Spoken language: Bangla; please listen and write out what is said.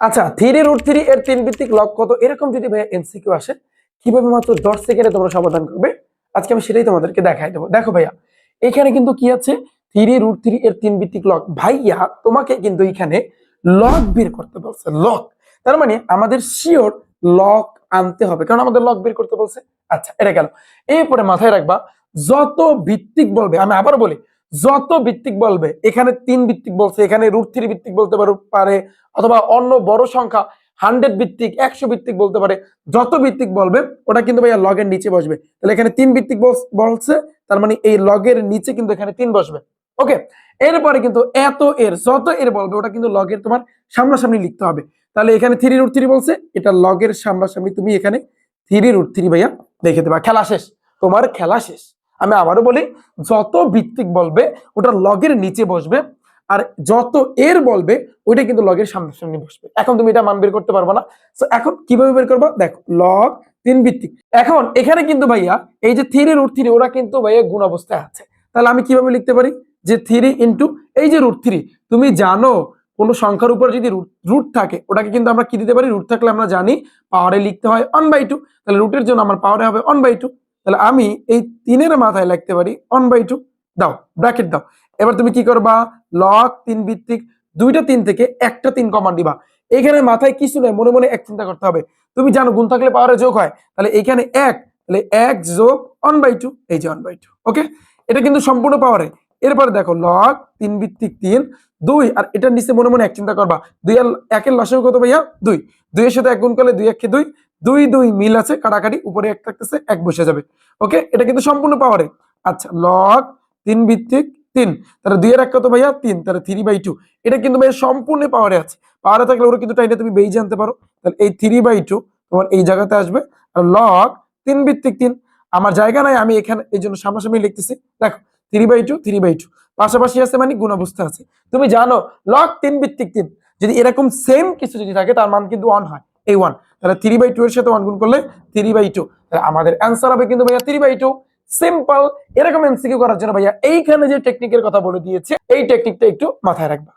আচ্ছা থ্রি রুট থ্রি এর তিন ভিত্তিক লক কত? এরকম যদি ভাইয়া এমসিকিউ আসে, কীভাবে মাত্র দশ সেকেন্ডে তোমরা সমাধান করবে? আজকে আমি সেটাই তোমাদেরকে দেখাই দেবো। দেখো ভাইয়া, এখানে কিন্তু কি আছে? থ্রি রুট থ্রি এর তিন ভিত্তিক লক ভাইয়া, তোমাকে কিন্তু এখানে লক বের করতে বলছে লক তার মানে আমাদের শিওর লক আনতে হবে। কারণ আমাদের লক বের করতে বলছে। আচ্ছা এটা গেল। এরপরে মাথায় রাখবা, যত ভিত্তিক বলবে, আমি আবার বলি যত ভিত্তিক বলবে, এখানে তিন ভিত্তিক বলছে, এখানে রুট থ্রি ভিত্তিক বলতে পারো- অথবা অন্য বড় সংখ্যা হান্ড্রেড ভিত্তিক, একশো ভিত্তিক বলতে পারে। যত ভিত্তিক বলবে, ওটা কিন্তু ভাইয়া লগের নিচে বসবে। তাহলে এখানে তিন ভিত্তিক বলছে, তার মানে এই লগের নিচে কিন্তু এখানে তিন বসবে। ওকে এরপরে কিন্তু এত এর, যত এর বলবে, ওটা কিন্তু লগের তোমার সামনাসামনি লিখতে হবে। তাহলে এখানে থ্রি রুট থ্রি বলছে, এটা লগের সামনাসামনি তুমি এখানে থ্রি রুট থ্রি ভাইয়া দেখে দেবা। খেলা শেষ। তোমার খেলা শেষ। আমি আবারও বলি, যত ভিত্তিক বলবে, ওটা লগের নিচে বসবে, আর যত এর বলবে, ওইটা কিন্তু লগের সামনাসামনি বসবে। এখন তুমি এটা মান বের করতে পারবে না। তো এখন কীভাবে বের করব? দেখো লগ তিন ভিত্তিক। এখন এখানে কিন্তু ভাইয়া, এই যে থ্রি রুট থ্রি ওরা কিন্তু ভাইয়া গুণ অবস্থায় আছে। তাহলে আমি কীভাবে লিখতে পারি? যে থ্রি ইন্টু এই যে রুট থ্রি তুমি জানো, কোনো সংখ্যার উপর যদি রুট থাকে, ওটাকে কিন্তু আমরা কি দিতে পারি? রুট থাকলে আমরা জানি পাওয়ারে লিখতে হয় অন বাই টু তাহলে রুটের জন্য আমার পাওয়ারে হবে অন বাই টু তাহলে আমি এই তিনের মাথায় লিখতে পারি অন বাই টু দাও ব্র্যাকেট দাও। এবার তুমি কি করবা? লক তিন ভিত্তিক, দুইটা তিন থেকে একটা তিন কমান দিবা। এখানে মাথায় কিছু নেই, মনে মনে এক চিন্তা করতে হবে। তুমি জানো, গুণ থাকলে পাওয়ারে যোগ হয়। তাহলে এখানে এক, তাহলে এক যোগ অন বাই টু এই যে অন বাই টু ওকে এটা কিন্তু সম্পূর্ণ পাওয়ারে। এরপরে দেখো লক তিন ভিত্তিক তিন, দুই, আর এটার নিচে মনে মনে এক চিন্তা করবা। দুই আর একের লসেও কত ভাইয়া? দুই। দুইয়ের সাথে এক গুণ করলে দুই, একে দুই। দুই দুই মিল আছে কাটাকাটি উপরে এক থাকতেছে, এক বসে যাবে। ওকে এটা কিন্তু সম্পূর্ণ পাওয়ারে আচ্ছা লক তিন ভিত্তিক তিন। তাহলে দুইয়ের এক কত ভাইয়া? তিন। তাহলে থ্রি বাই টু এটা কিন্তু ভাইয়া সম্পূর্ণ পাওয়ারে আছে। পাওয়ারে থাকলে ওরা কিন্তু টাইনে তুমি বেই জানতে পারো। তাহলে এই থ্রি বাই টু তোমার এই জায়গাতে আসবে। আর লগ তিন ভিত্তিক তিন। আমার জায়গা নাই, আমি এখানে এই জন্য সামনাসামনি লিখতেছি। দেখো three by two three by two পাশাপাশি আছে মানে গুণ অবস্থা আছে। তুমি জানো লক তিন ভিত্তিক তিন। যদি এরকম সেম কিছু যদি থাকে, তার মান কিন্তু ওয়ান হয়। এই ওয়ান তাহলে থ্রি বাই টু এর সাথে ওয়ান গুণ করলে থ্রি বাই টু তাহলে আমাদের অ্যান্সার হবে কিন্তু ভাইয়া থ্রি বাই টু সিম্পল এরকম এমসিকিউ করার জন্য ভাইয়া এইখানে যে টেকনিকের কথা বলে দিয়েছে, এই টেকনিকটা একটু মাথায় রাখবা।